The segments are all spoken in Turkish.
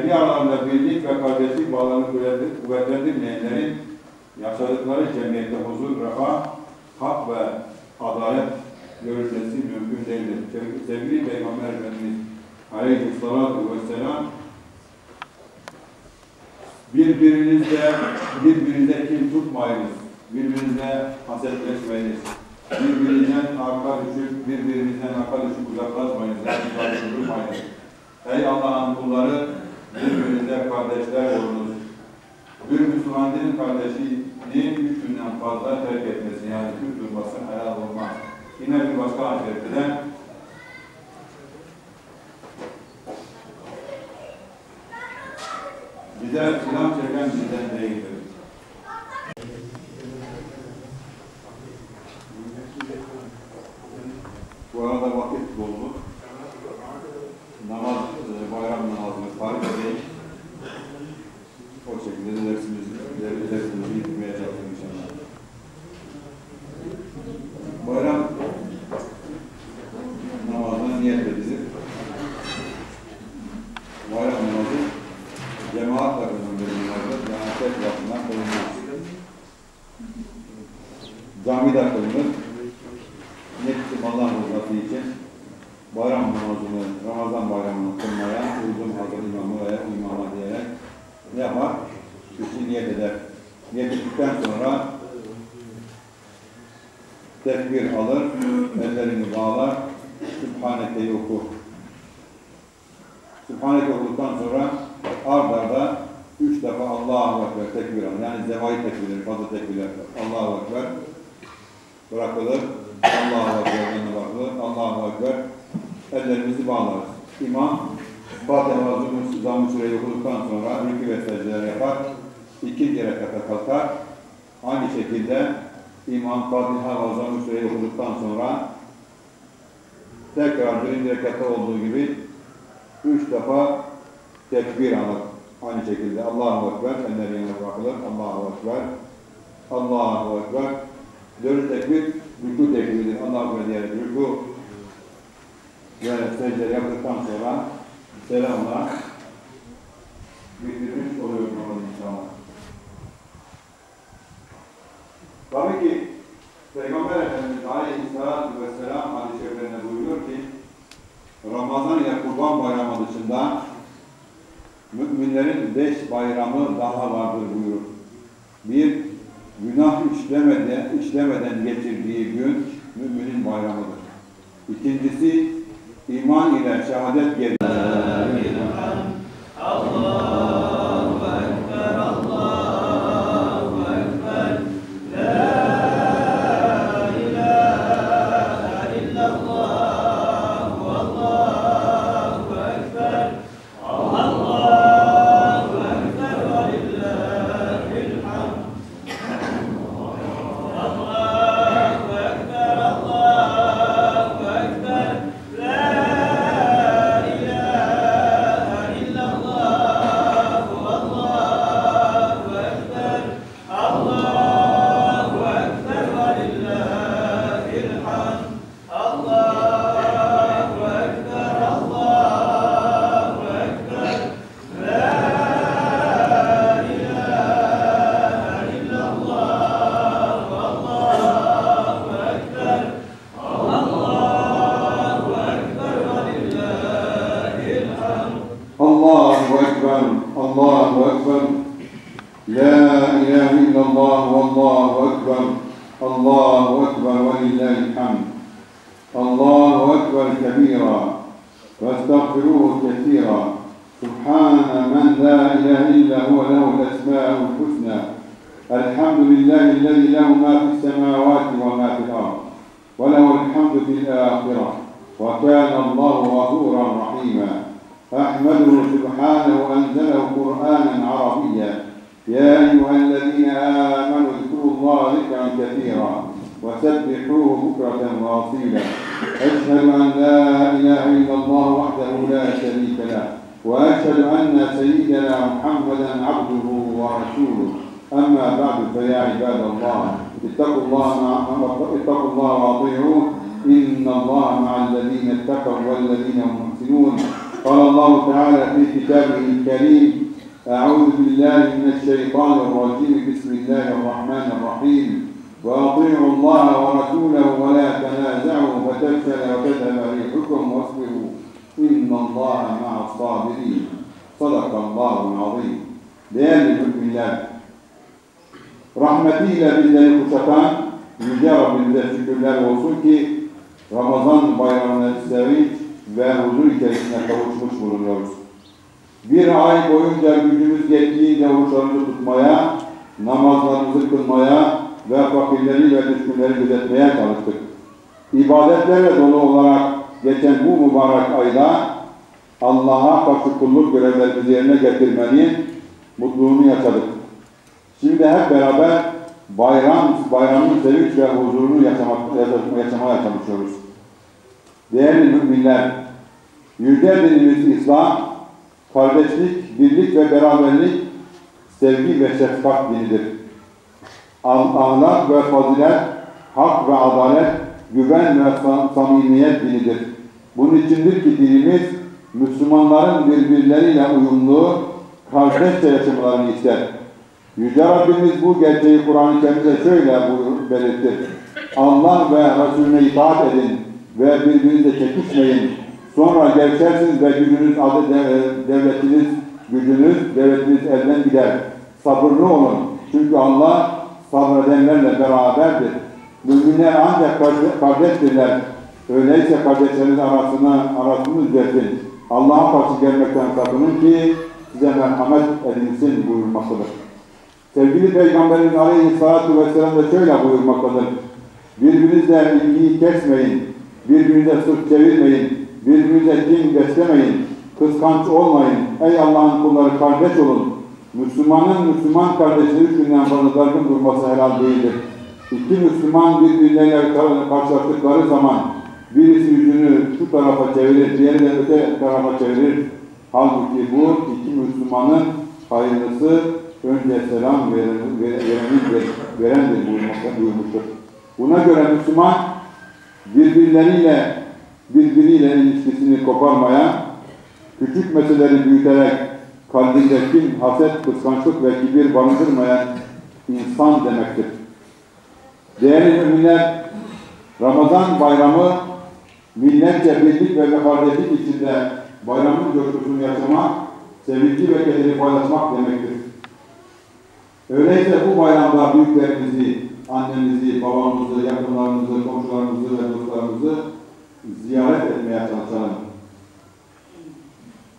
kendi aralarında birlik ve kardeşlik bağlarını kuvvet- kuvvetlendirmeyenlerin yaşadıkları cemiyette huzur, refah, hak ve adalet görülmesi mümkün değildir. Sevgili- Sevgili Peygamber Efendimiz Aleyhisselatü Vesselam birbirinizle birbirinize kin tutmayınız. Birbirinize hasetleşmeyiniz. Birbirinizden arka düşüp, birbirinizden arka düşüp uzaklaşmayınız. Yani karşılaşmayınız. Ey Allah'ın kulları, birbirinize kardeşler olunuz. Bir Müslüman din kardeşini üç günden fazla terk etmesi, yani üç durması helal olmaz. Yine bir başka ayette de bize silah çeken bizden değildir. Ellerini bağlar, Sübhaneke'yi okur. Sübhaneke okuduktan sonra ard arda üç defa Allahu Ekber tekbir alır. Yani zevai tekbirleri, fazla tekbirler. Allahu Ekber bırakılır. Allahu Ekber'den bakılır. Allahu Ekber. Ellerimizi bağlarız. İmam Fatiha ve Zamm-ı Süreyi okuduktan sonra rükü ve secdeler yapar. İkinci rekata kalkar. Aynı şekilde İmam Fatiha ve Zamm-ı Süreyi okuduktan sonra tekrar birinci rekatta olduğu gibi üç defa tekbir alır. Aynı şekilde Allahu Ekber, eller yanına bırakılır. Allahu Ekber, Allahu Ekber. Dört tekbir, rükû tekbiridir. Allahu Ekber diyerek rükû ve secde yaptıktan sonra selamla bitirmiş oluyor namazı inşallah. Tabii ki Peygamber Efendimiz Aleyhisselatü Vesselam hadis-i şeriflerinde buyuruyor ki Ramazan ile Kurban Bayramı dışında müminlerin beş bayramı daha vardır buyurur. Bir, günah işlemeden, işlemeden geçirdiği gün müminin bayramıdır. İkincisi, iman ile şehadet geliyor. Allahu الحمد في الآخرة وكان الله غفورا رحيما. أحمده سبحانه أنزله قرآنا عربيا. يا أيها الذين آمنوا اذكروا الله ذكرا كثيرا وسبحوه بكرة وأصيلا. أشهد أن لا إله إلا الله وحده لا شريك له وأشهد أن سيدنا محمدا عبده ورسوله. أما بعد فيا عباد الله اتقوا الله اتقوا الله وأطيعوه. إن الله مع الذين اتقوا والذين هم محسنون قال الله تعالى في كتابه الكريم أعوذ بالله من الشيطان الرجيم. بسم الله الرحمن الرحيم. وأطيعوا الله ورسوله ولا تنازعوا فتفشل وتذهب ريحكم واصبروا. إن الله مع الصابرين. صدق الله العظيم. Değerli müminler, rahmetiyle bizleri kuşatan Yüce Rabbimize şükürler olsun ki Ramazan bayramına sevinç ve huzur içerisinde kavuşmuş bulunuyoruz. Bir ay boyunca gücümüz yettiğince oruçlarımızı tutmaya, namazlarımızı kılmaya ve fakirleri ve düşkünleri gözetmeye çalıştık. İbadetlerle dolu olarak geçen bu mübarek ayda Allah'a karşı kulluk görevlerimizi yerine getirmenin mutluluğunu yaşadık. Şimdi hep beraber bayram, bayramın sevinç ve huzurunu yaşamak, yaşamaya çalışıyoruz. Değerli müminler, yüce dinimiz İslam, kardeşlik, birlik ve beraberlik, sevgi ve şefkat dinidir. Ahlak ve fazilet, hak ve adalet, güven ve samimiyet dinidir. Bunun içindir ki dinimiz, Müslümanların birbirleriyle uyumlu, kardeşçe yaşamalarını ister. Yüce Rabbimiz bu gerçeği Kur'an-ı Kerim'de şöyle belirtir. Allah ve Resulüne itaat edin ve birbirinize çekişmeyin. Sonra gevşersiniz ve gücünüz adı devletiniz, gücünüz, devletiniz elden gider. Sabırlı olun. Çünkü Allah sabredenlerle beraberdir. Müminler ancak kardeştirler. Öyleyse kardeşleriniz arasına, arasını düzeltin. Allah'a karşı gelmekten sakının ki size merhamet edilsin buyurmaktadır. Sevgili Peygamberimiz Aleyhisselatü Vesselam da şöyle buyurmaktadır. Birbirinizle ilgiyi kesmeyin, birbirinize sırt çevirmeyin, birbirinize kin beslemeyin, kıskanç olmayın. Ey Allah'ın kulları kardeş olun. Müslümanın Müslüman kardeşleri üç günden fazla dargın durması helal değildir. İki Müslüman birbirleriyle karşılaştıkları zaman birisi yüzünü şu tarafa çevirir, diğeri de öte tarafa çevirir. Halbuki bu iki Müslümanın hayırlısı önce selam veren, verenin, verendir buyurmuştur. Buna göre Müslüman birbirleriyle birbiriyle ilişkisini koparmaya, küçük meseleleri büyüterek kalbinde kin, haset, kıskançlık ve kibir barındırmayan insan demektir. Değerli müminler, Ramazan bayramı milletçe birlik ve kardeşlik içinde bayramın coşkusunu yaşamak, sevinci ve kederi paylaşmak demektir. Öyleyse bu bayramda büyüklerimizi, annemizi, babamızı, yakınlarımızı, komşularımızı ve dostlarımızı ziyaret etmeye çalışalım.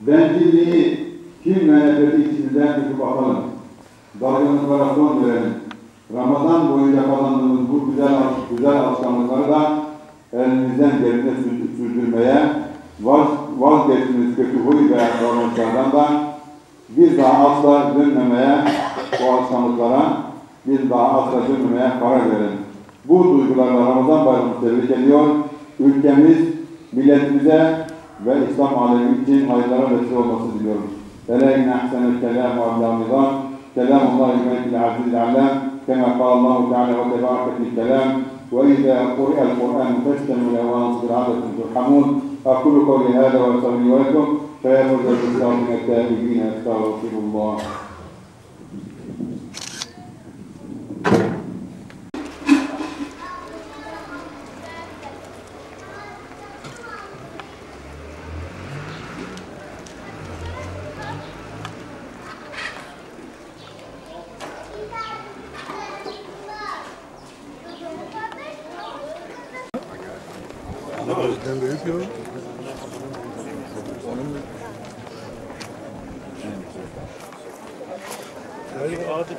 Bencilliği, kim ve nefreti içinden tutup atalım. Dargınlıklara son verelim. Ramazan boyunca kazandığımız bu güzel, güzel alışkanlıkları da elimizden geldiğinde sürdürmeye, vaz, vazgeçtiğimiz kötü huy ve davranışlardan da bir daha asla dönmemeye, bu alışkanlıklara bir daha asla dönmemeye karar verelim. Bu duygularla Ramazan bayramını tebrik ediyor. Ülkemiz, milletimize ve İslam alemi için hayırlara vesile olması diliyorum. Vela inne ahsenel kelam ve abla nizam. Kelamullahi melikil azizil alem. Kema kalallahu teala ve tebarek fil kelam. وإذا قرئ القرآن فاستمعوا له وأنصتوا لعلكم ترحمون أقول قولي هذا وأستغفر لكم فيا مرجى الإسلام من التائبين أستغفر الله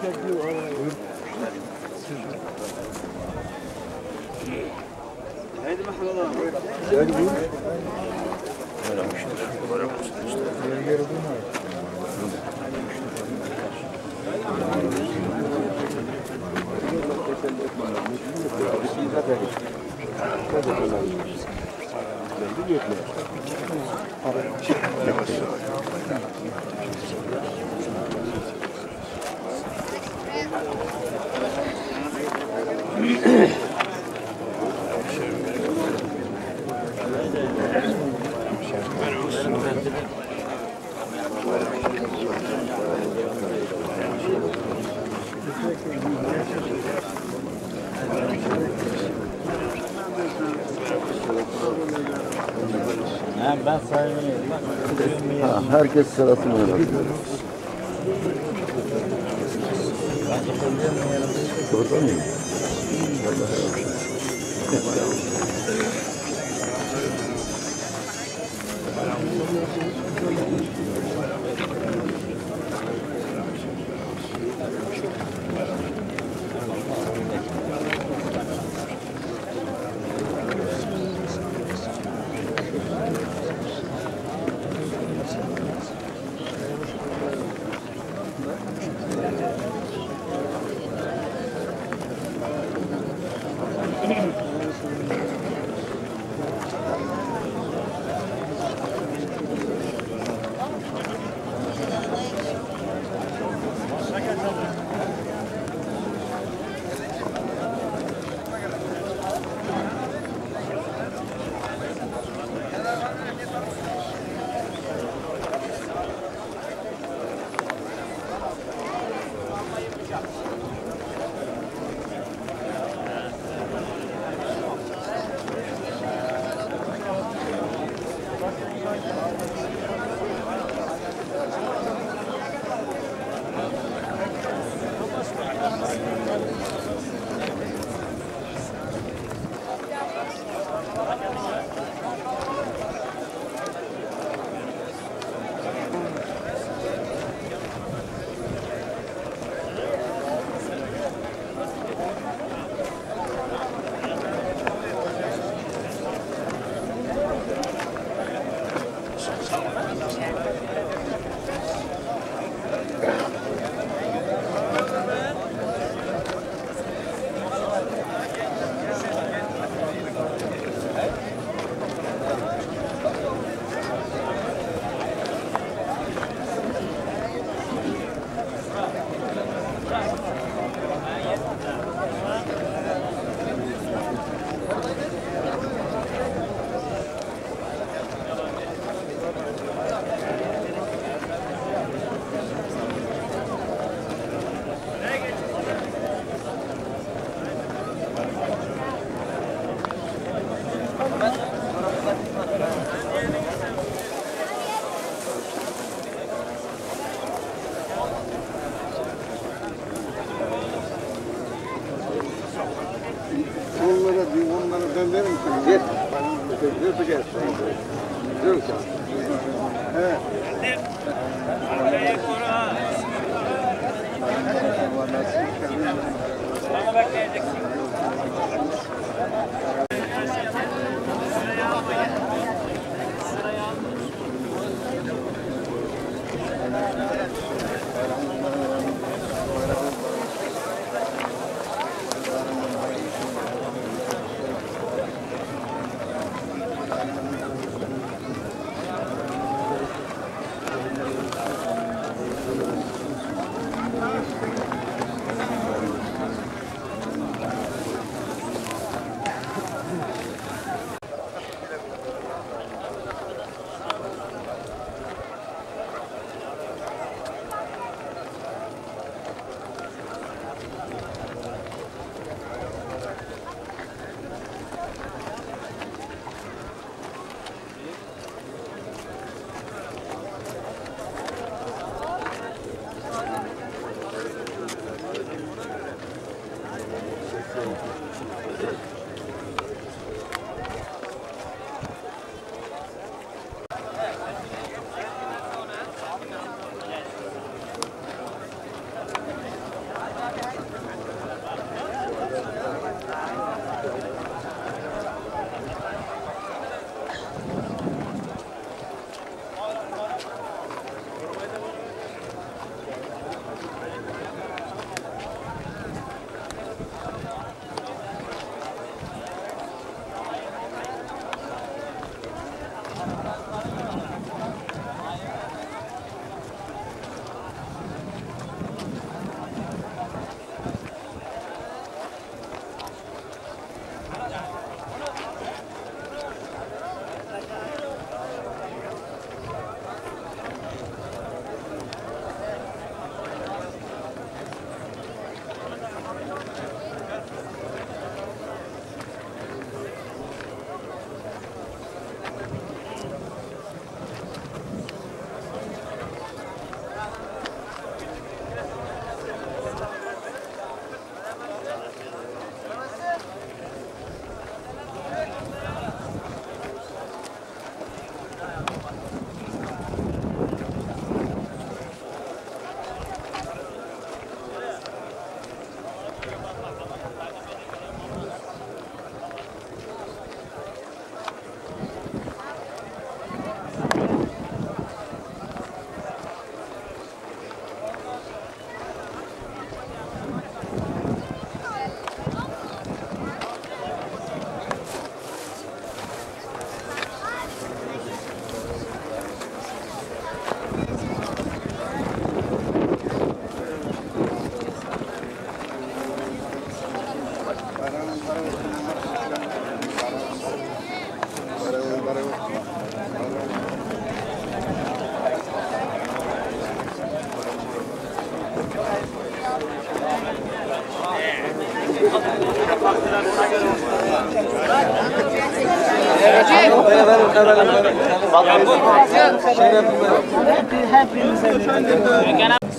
Güzel bu. Yaramıştır. Yaramıştır işte. Yer yeri bunlar. Yaramıştır. herkes sırasını bırakıyor. Orada mıyım? Vai dar real. Vai dar real.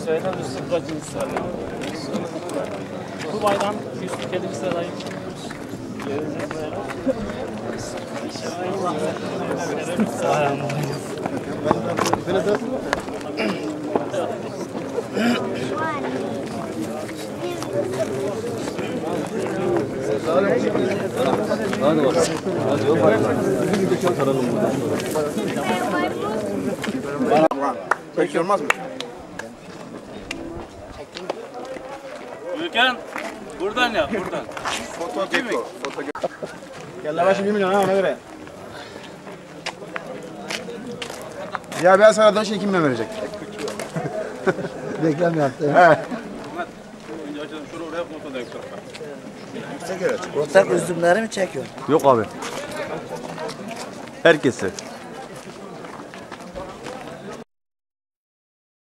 Söyle Yusuf bacını söyle. Bu bayram Yusuf Kedim Sarayı. Peki olmaz mı? Gürkan buradan yap buradan. Foto çekiyor. Foto Kelle başı 1 milyon ha ona göre. Ya ben sana dönüşü kimle verecek? Reklam yaptı. Ortak üzümleri mi çekiyor? Yok abi. Herkese.